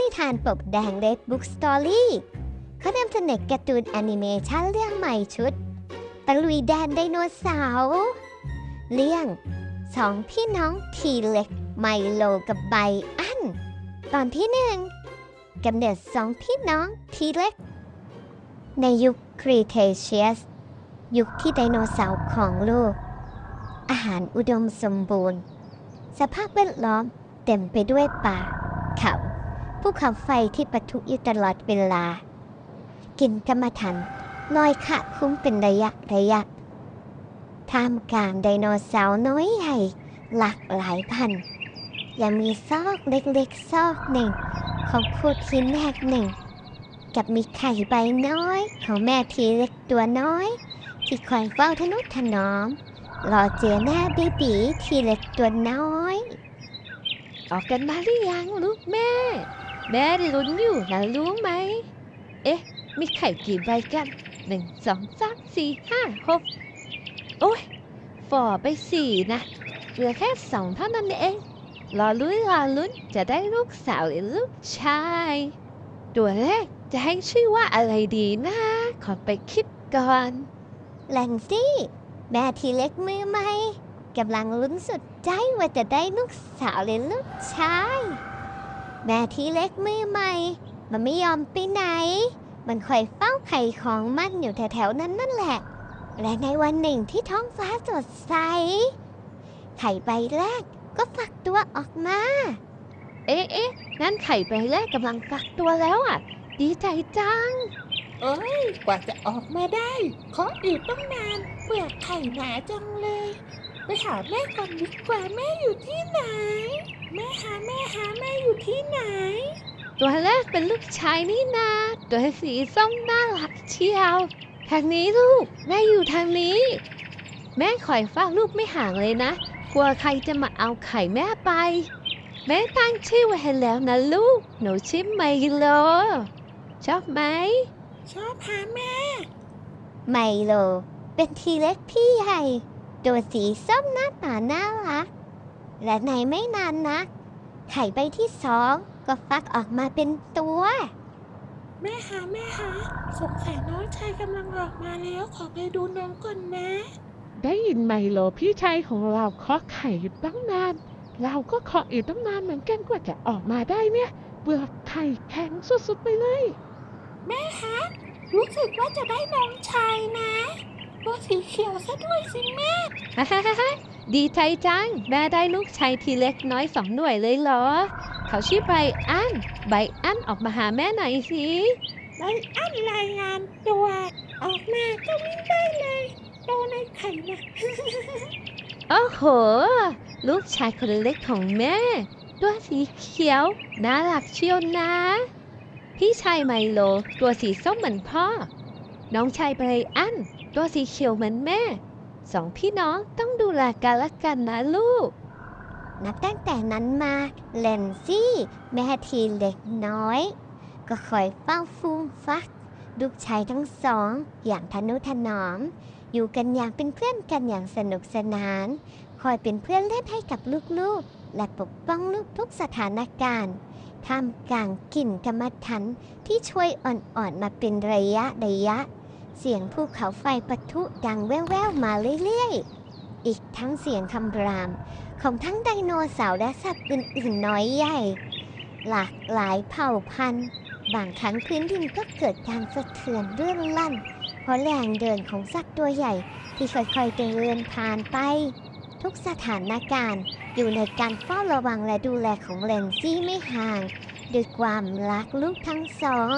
นิทานปกแดง Red Book Story เขานำเสนอการ์ตูนแอนิเมชันเรื่องใหม่ชุดตะลุยแดนไดโนเสาร์เรื่องสองพี่น้องทีเล็กไมโลกับไบอัน ตอนที่หนึ่งกำเนิดสองพี่น้องทีเล็ก ในยุคครีเทเชียส ยุคที่ไดโนเสาร์ของโลก อาหารอุดมสมบูรณ์ สภาพแวดล้อมเต็มไปด้วยป่าเขา ภูเขาไฟที่ปะทุอยู่ตลอดเวลา กินกรรมฐานลอยขะคุ้มเป็นระยะระยะท่ามกลางไดโนเสาร์น้อยใหญ่หลากหลายพัน ยังมีซอกเล็กๆซอกหนึ่ง ของโคดหินแหกหนึ่ง กับมีไข่ใบน้อย ของแม่ทีเล็กตัวน้อย ที่คอยเฝ้าทนุถนอมรอเจอหน้าบีบีทีเล็กตัวน้อย ออกกันมาหรือยังลูกแม่ แม่ลุ้นอยู่นะรู้ไหม เอ๊ะ มีไข่กี่ใบกันหนึ่งสองสามสี่ห้าหกโอ้ยฝ่อไปสี่นะเหลือแค่สองเท่านั้นเองรอลุ้นรอลุ้นจะได้ลูกสาวหรือลูกชาย ตัวแรกจะให้ชื่อว่าอะไรดีนะ ขอไปคิดก่อนแลนซี่แม่ทีเล็กมือใหมกำลังลุ้นสุดใจว่าจะได้ลูกสาวหรือลูกชาย แม่ที่เล็กมือใหม่ มันไม่ยอมไปไหน มันคอยเฝ้าไข่ของมันอยู่แถวๆนั้นนั่นแหละ และในวันหนึ่งที่ท้องฟ้าสดใส ไข่ใบแรกก็ฝักตัวออกมา เอ๊ะเอ๊ะงั้นไข่ใบแรกกำลังฟักตัวแล้วอะ ดีใจจัง เอ้ย กว่าจะออกมาได้ ขออีกต้องนานเปลือกไข่หนาจังเลย ไปหาแม่ก่อนดีกว่าแม่อยู่ที่ไหน แม่หาแม่หาแม่อยู่ที่ไหน ตัวแรกเป็นลูกชายนี่นาตัวสีส้มน่ารักเชียว ทางนี้ลูก แม่อยู่ทางนี้ แม่คอยเฝ้าลูกไม่ห่างเลยนะ กลัวใครจะมาเอาไข่แม่ไป แม่ตั้งชื่อไว้ให้แล้วนะลูก หนูชื่อไมโล ชอบไหม ชอบหาแม่ ไมโล เป็นทีเล็กพี่ใหญ่ ตัวสีส้มหน้าตาน่ารัก และในไม่นานนักไข่ใบที่สองก็ฟักออกมาเป็นตัว แม่หาแม่หาสงสัยน้องชายกำลังออกมาแล้วขอไปดูน้องก่อนนะ ได้ยินไหมโลพี่ชายของเราเคาะไข่อยู่ตั้งนาน เราก็เคาะอยู่ตั้งนานเหมือนกันกว่าจะออกมาได้เนี่ยเปลือกไข่แข็งสุดๆไปเลย แม่ฮะรู้สึกว่าจะได้น้องชายนะ ตัวสีเขียวซะด้วยสิแม่ ฮ่าฮ่าฮ่าฮ่าดีใจจัง แม่ได้ลูกชายทีเล็กน้อยสองหน่วยเลยเหรอ เขาชื่อไบอันไบอันออกมาหาแม่หน่อยสิไลอันรายงานตัวออกมาก็วิ่งได้เลยโตในไข่นะ โอ้โห ลูกชายคนเล็กของแม่ ตัวสีเขียว น่ารักเชียวนะ พี่ชายไมโล ตัวสีส้มเหมือนพ่อ น้องชายไบรอัน ตัวสีเขียวเหมือนแม่ สองพี่น้องต้องดูแลกันและกันนะลูก นับตั้งแต่นั้นมาเลนซี่ แม่ทีเล็กน้อย ก็คอยเฝ้าฟูมฟัก ลูกชายทั้งสอง อย่างทนุถนอม อยู่กันอย่างเป็นเพื่อนกันอย่างสนุกสนาน คอยเป็นเพื่อนเล่นให้กับลูกๆ และปกป้องลูกทุกสถานการณ์ท่ามกลางกลิ่นกรรมฐานที่ช่วยอ่อนๆมาเป็นระยะระยะ เสียงภูเขาไฟปะทุดังแว่วๆมาเรื่อยๆ อีกทั้งเสียงคำราม ของทั้งไดโนเสาร์และสัตว์อื่นๆน้อยใหญ่ หลากหลายเผ่าพันธุ์ บางครั้งพื้นดินก็เกิดการสะเทือนเรื่อนลั่น เพราะแรงเดินของสัตว์ตัวใหญ่ที่ค่อยๆเดินผ่านไป ทุกสถานการณ์อยู่ในการเฝ้าระวังและดูแลของเลนซี่ไม่ห่างด้วยความรักลูกทั้งสอง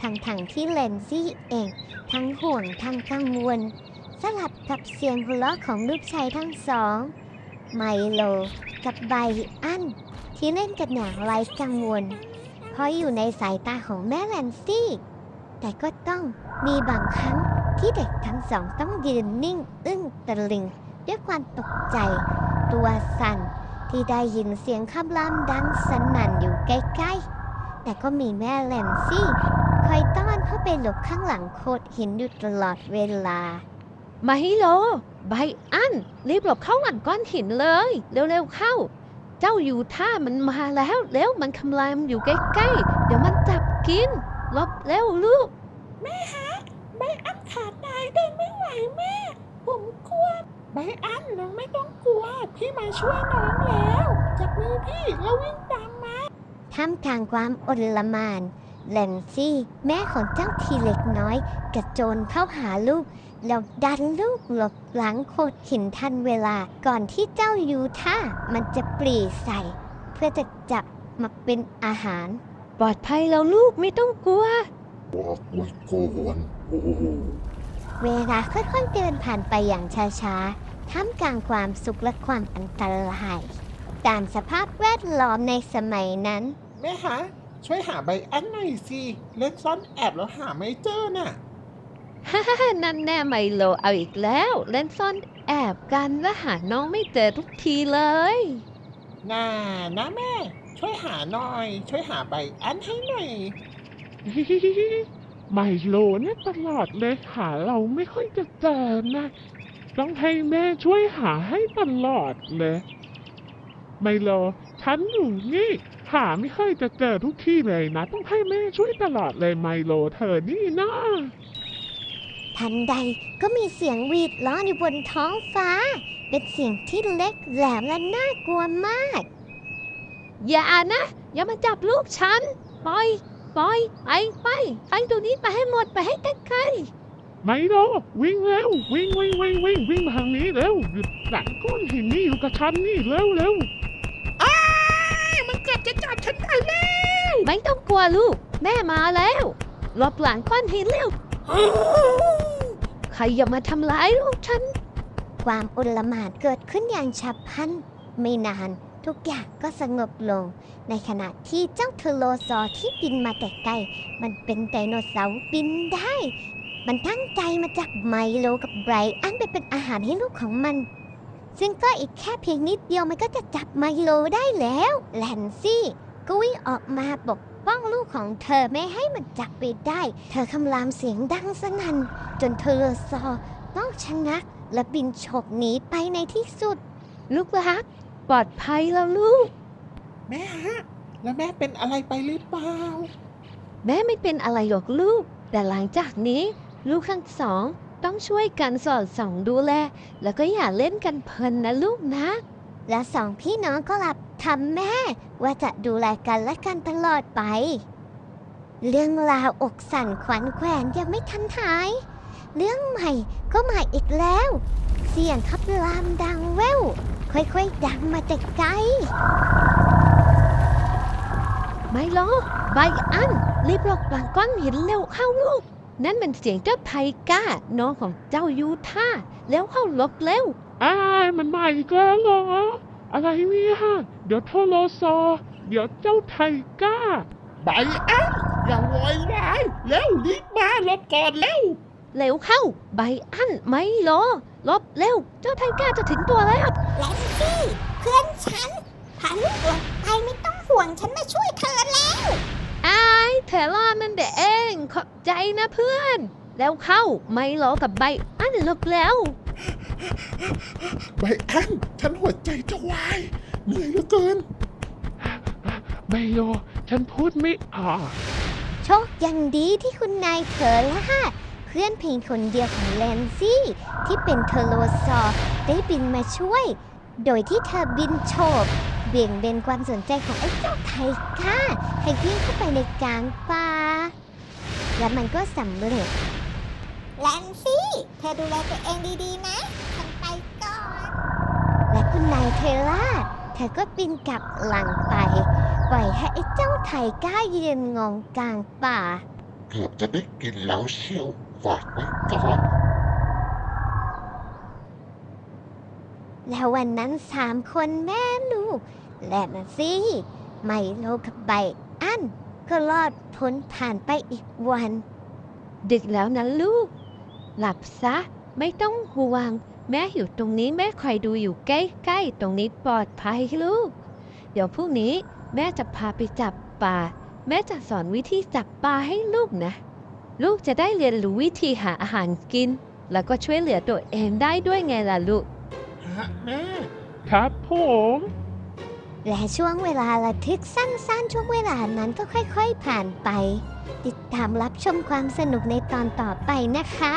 ทั้งทั้งที่เลนซี่เอง ทั้งห่วงทั้งกังวล สลับกับเสียงหัวเราะของลูกชายทั้งสอง ไมโลกับไบอัน ที่เล่นกันอย่างไร้กังวล เพราะอยู่ในสายตาของแม่แลนซี่ แต่ก็ต้องมีบางครั้งที่เด็กทั้งสองต้องยืนนิ่งอึ้งตะลึงด้วยความตกใจ ตัวสั่นที่ได้ยินเสียงคำรามดังสนั่นอยู่ใกล้ๆ แต่ก็มีแม่แลนซี่คอยต้อนเข้าไปหลบข้างหลังโคดหินอยู่ตลอดเวลาไมโลไบอัน รีบหลบเข้าหลังก้อนหินเลย เร็วๆเข้า เจ้าอยู่ท่ามันมาแล้วแล้วมันคำลายมันอยู่ใกล้ๆ เดี๋ยวมันจับกินหลบเร็วลูก แม่ฮะใบอันขาดตายเดินไม่ไหวแม่ ผมกลัวใบอันน้องไม่ต้องกลัว พี่มาช่วยน้องแล้ว จับมือพี่แล้ววิ่งตามมา ท่ามกลางความอลลหมานแลนซี่แม่ของเจ้าทีเล็กน้อย กระโจนเข้าหาลูกแล้วดันลูกหลบหลังโขดหินทันเวลาก่อนที่เจ้ายูท่ามันจะปรีใส่ เพื่อจะจับมาเป็นอาหาร ปลอดภัยแล้วลูกไม่ต้องกลัวบอกไว้ก่อนโอ้โหเวลาค่อยๆเดินผ่านไปอย่างช้าๆท่ามกลางความสุขและความอันตราย ตามสภาพแวดล้อมในสมัยนั้น แม่ฮะช่วยหาใบอันหน่อยสิเล่นซ่อนแอบแล้วหาไม่เจอน่ะฮ่าฮ่านั่นแน่ไมโลเอาอีกแล้ว เล่นซ่อนแอบกันและหาน้องไม่เจอทุกทีเลยน่านะแม่ ช่วยหาหน่อย ช่วยหาใบอันให้หน่อย ไมโลเนี่ยตลอดเลยหาเราไม่ค่อยจะเจอนะ ต้องให้แม่ช่วยหาให้ตลอดเลย ไมโล ฉันอยู่นี่ หาไม่ค่อยจะเจอทุกที่เลยนะ ต้องให้แม่ช่วยตลอดเลยไมโลเธอนี่นะ ทันใดก็มีเสียงหวีดล้ออยู่บนท้องฟ้า เป็นเสียงที่เล็กแหลมและน่ากลัวมาก อย่านะ อย่ามาจับลูกฉัน ปล่อย ปล่อย ไปไปไปตัวนี้ไปให้หมดไปให้ใกล้ไมโลวิ่งเร็ววิ่งวิ่งวิ่งวิ่งวิ่งมาทางนี้เร็วหยุดหลังก้อนหินนี่อยู่กับฉันนี่เร็วเร็วมันเกือบ จะจับฉันได้แล้วๆไม่ต้องกลัวลูก แม่มาแล้วหลบหลังก้อนหินเร็วใครอย่ามาทำร้ายลูกฉัน ความอุลหมาดเกิดขึ้นอย่างฉับพลัน ไม่นานทุกอย่างก็สงบลง ในขณะที่เจ้าเทโลซอร์ที่บินมาแต่ไกล มันเป็นไดโนเสาร์บินได้ มันตั้งใจมาจับไมโลกับไบรอันไปเป็นอาหารให้ลูกของมัน ซึ่งก็อีกแค่เพียงนิดเดียวมันก็จะจับไมโลได้แล้ว แลนซี่ก็วิ่งออกมาปกป้องลูกของเธอไม่ให้มันจับไปได้ เธอคำรามเสียงดังสนั่นจนเทโลซอร์ต้องชะงักและบินฉกหนีไปในที่สุด ลูกรัก ปลอดภัยแล้วลูก แม่ฮะ แล้วแม่เป็นอะไรไปหรือเปล่า แม่ไม่เป็นอะไรหรอกลูก แต่หลังจากนี้ ลูกทั้งสอง ต้องช่วยกันสอดส่องดูแล แล้วก็อย่าเล่นกันเพลินนะลูกนะ และสองพี่น้องก็หลับทำแม่ว่าจะดูแลกันและกันตลอดไป เรื่องราวอกสั่นขวัญแขวนยังไม่ทันหาย เรื่องใหม่ก็มาอีกแล้ว เสียงคับรามดังแว่วค่อยๆ ดังมาแต่ไกลไม่หรอกใบอันรีบหลบหลังก้อนหินเร็วเข้าลูก นั่นเป็นเสียงเจ้าไทก้า น้องของเจ้ายูท่า แล้วเข้าหลบเร็วอ้ายมันมาอีกแล้วเหรอ อะไรเนี่ยเดี๋ยวโทโลซอ เดี๋ยวเจ้าไทก้าใบอันอย่าโวยวายแล้วรีบมาหลบก่อนแล้วเร็วเข้า ใบอันไม่รอหลบเร็ว เจ้าไทก้าจะถึงตัวแล้วแลนซี่เพื่อนฉันพาลูกหลบไปไม่ต้องห่วงฉันมาช่วยเธอแล้ว อายเธอรอดนั่นเอง ขอบใจนะเพื่อน แล้วเข้าไม่รอกับใบอันหลบแล้ว ใบอันฉันหัวใจจะวาย เหนื่อยเหลือเกินไมโลฉันพูดไม่ออก โชคยังดีที่คุณนายเธอละเพื่อนเพียงคนเดียวของแลนซี่ ที่เป็นเทโลซอร์ได้บินมาช่วย โดยที่เธอบินโฉบ เบี่ยงเบนความสนใจของไอ้เจ้าไทก้าให้วิ่งเข้าไปในกลางป่าและมันก็สำเร็จแลนซี่ เธอดูแลตัวเองดีๆนะฉันไปก่อน และคุณนายเทล่าเธอก็บินกลับหลังไป ปล่อยให้ไอ้เจ้าไทก้ายืนงงกลางป่า เกือบจะได้กินแล้วเชียวฝากไว้ก่อนแล้ววันนั้นสามคนแม่ลูก และนะสิไมโลกับไบอันก็รอดพ้นผ่านไปอีกวัน ดึกแล้วนะลูก หลับซะไม่ต้องห่วง แม่อยู่ตรงนี้แม่คอยดูอยู่ใกล้ๆ ตรงนี้ปลอดภัยลูก เดี๋ยวพรุ่งนี้แม่จะพาไปจับปลาแม่จะสอนวิธีจับปลาให้ลูกนะ ลูกจะได้เรียนรู้วิธีหาอาหารกิน แล้วก็ช่วยเหลือตัวเองได้ด้วยไงล่ะลูก ฮะแม่ ครับผม และช่วงเวลาระทึกสั้นๆ ช่วงเวลานั้นก็ค่อยๆผ่านไป ติดตามรับชมความสนุกในตอนต่อไปนะคะ